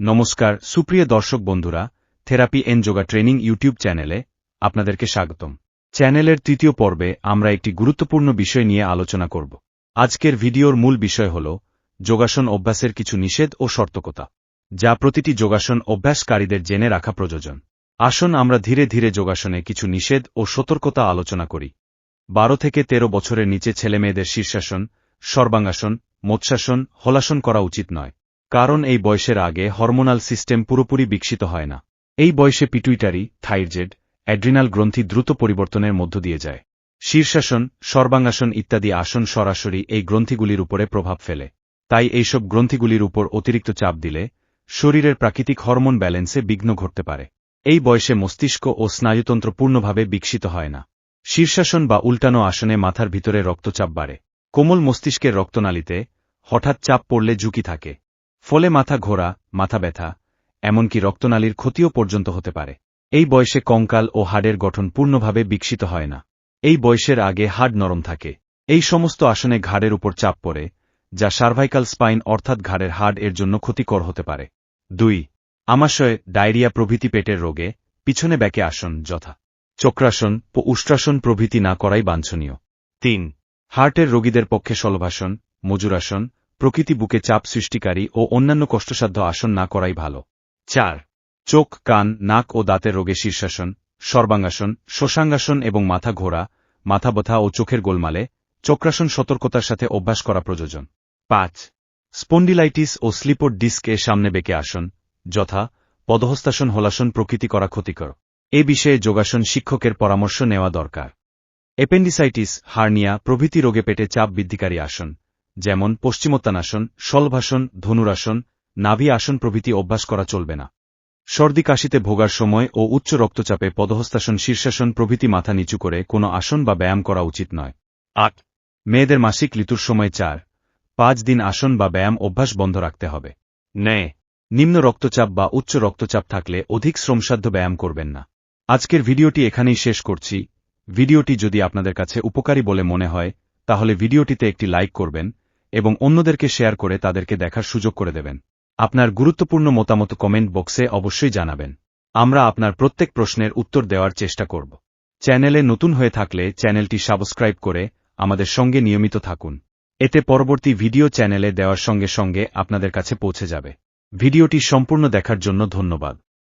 নমস্কার, সুপ্রিয় দর্শক বন্ধুরা, therapy n yoga training YouTube চ্যানেলে আপনাদেরকে স্বাগতম। চ্যানেলের তৃতীয় পর্বে আমরা একটি গুরুত্বপূর্ণ বিষয় নিয়ে আলোচনা করব। আজকের ভিডিওর মূল বিষয় হল যোগাসন অভ্যাসের কিছু নিষেধ ও সর্তকতা, যা প্রতিটি যোগাসন অভ্যাসকারীদের জেনে রাখা প্রয়োজন। আসুন আমরা ধীরে ধীরে যোগাসনে কিছু নিষেধ ও সতর্কতা আলোচনা করি। বারো থেকে তেরো বছরের নিচে ছেলেমেয়েদের শীর্ষাসন, সর্বাঙ্গাসন মৎস্যাসন হলাসন করা উচিত নয়। কারণ এই বয়সের আগে হরমোনাল সিস্টেম পুরোপুরি বিকশিত হয় না। এই বয়সে পিটুইটারি থাইরজেড অ্যাড্রিনাল গ্রন্থি দ্রুত পরিবর্তনের মধ্য দিয়ে যায়। শীর্ষাসন, সর্বাঙ্গাসন ইত্যাদি আসন সরাসরি এই গ্রন্থিগুলির উপরে প্রভাব ফেলে। তাই এইসব গ্রন্থিগুলির উপর অতিরিক্ত চাপ দিলে শরীরের প্রাকৃতিক হরমোন ব্যালেন্সে বিঘ্ন ঘটতে পারে। এই বয়সে মস্তিষ্ক ও স্নায়ুতন্ত্র পূর্ণভাবে বিকশিত হয় না। শীর্ষাসন বা উল্টানো আসনে মাথার ভিতরে রক্তচাপ বাড়ে। কোমল মস্তিষ্কের রক্তনালীতে হঠাৎ চাপ পড়লে ঝুঁকি থাকে। ফলে মাথা ঘোরা, মাথা ব্যথা, এমনকি রক্তনালীর ক্ষতিও পর্যন্ত হতে পারে। এই বয়সে কঙ্কাল ও হাড়ের গঠন পূর্ণভাবে বিকশিত হয় না। এই বয়সের আগে হাড় নরম থাকে। এই সমস্ত আসনে ঘাড়ের উপর চাপ পড়ে, যা সার্ভাইকাল স্পাইন অর্থাৎ ঘাড়ের হাড় এর জন্য ক্ষতিকর হতে পারে। দুই, আমাশয়, ডায়রিয়া প্রভৃতি পেটের রোগে, পিছনে ব্যাকে আসন, যথা। চক্রাসন ও উষ্ট্রাসন প্রভৃতি না করাই বাঞ্ছনীয়। তিন, হার্টের রোগীদের পক্ষে সলভাসন, মজুরাসন প্রকৃতি বুকে চাপ সৃষ্টিকারী ও অন্যান্য কষ্টসাধ্য আসন না করাই ভালো। চার, চোখ, কান, নাক ও দাঁতের রোগে শীর্ষাসন, সর্বাঙ্গাসন শশাঙ্গাসন এবং মাথা ঘোরা, মাথা ব্যথা ও চোখের গোলমালে, চক্রাসন সতর্কতার সাথে অভ্যাস করা প্রয়োজন। পাঁচ, স্পন্ডিলাইটিস ও স্লিপোর ডিস্ক এর সামনে বেঁকে আসন, যথা পদহস্তাসন হলাসন প্রকৃতি করা ক্ষতিকর। এ বিষয়ে যোগাসন শিক্ষকের পরামর্শ নেওয়া দরকার। এপেন্ডিসাইটিস হার্নিয়া প্রভৃতি রোগে পেটে চাপ বৃদ্ধিকারী আসন যেমন পশ্চিমোত্তানাসন শলভাসন ধনুরাসন নাভি আসন প্রভৃতি অভ্যাস করা চলবে না। সর্দি কাশিতে ভোগার সময় ও উচ্চ রক্তচাপে পদহস্তাসন শীর্ষাসন প্রভৃতি মাথা নিচু করে কোনো আসন বা ব্যায়াম করা উচিত নয়। আট। মেয়েদের মাসিক ঋতুর সময় চার। পাঁচ দিন আসন বা ব্যায়াম অভ্যাস বন্ধ রাখতে হবে। নে। নিম্ন রক্তচাপ বা উচ্চ রক্তচাপ থাকলে অধিক শ্রমসাধ্য ব্যায়াম করবেন না। আজকের ভিডিওটি এখানেই শেষ করছি। ভিডিওটি যদি আপনাদের কাছে উপকারী বলে মনে হয়, তাহলে ভিডিওটিতে একটি লাইক করবেন এবং অন্যদেরকে শেয়ার করে তাদেরকে দেখার সুযোগ করে দেবেন। আপনার গুরুত্বপূর্ণ মতামত কমেন্ট বক্সে অবশ্যই জানাবেন। আমরা আপনার প্রত্যেক প্রশ্নের উত্তর দেওয়ার চেষ্টা করব। চ্যানেলে নতুন হয়ে থাকলে চ্যানেলটি সাবস্ক্রাইব করে আমাদের সঙ্গে নিয়মিত থাকুন। এতে পরবর্তী ভিডিও চ্যানেলে দেওয়ার সঙ্গে সঙ্গে আপনাদের কাছে পৌঁছে যাবে। ভিডিওটি সম্পূর্ণ দেখার জন্য ধন্যবাদ।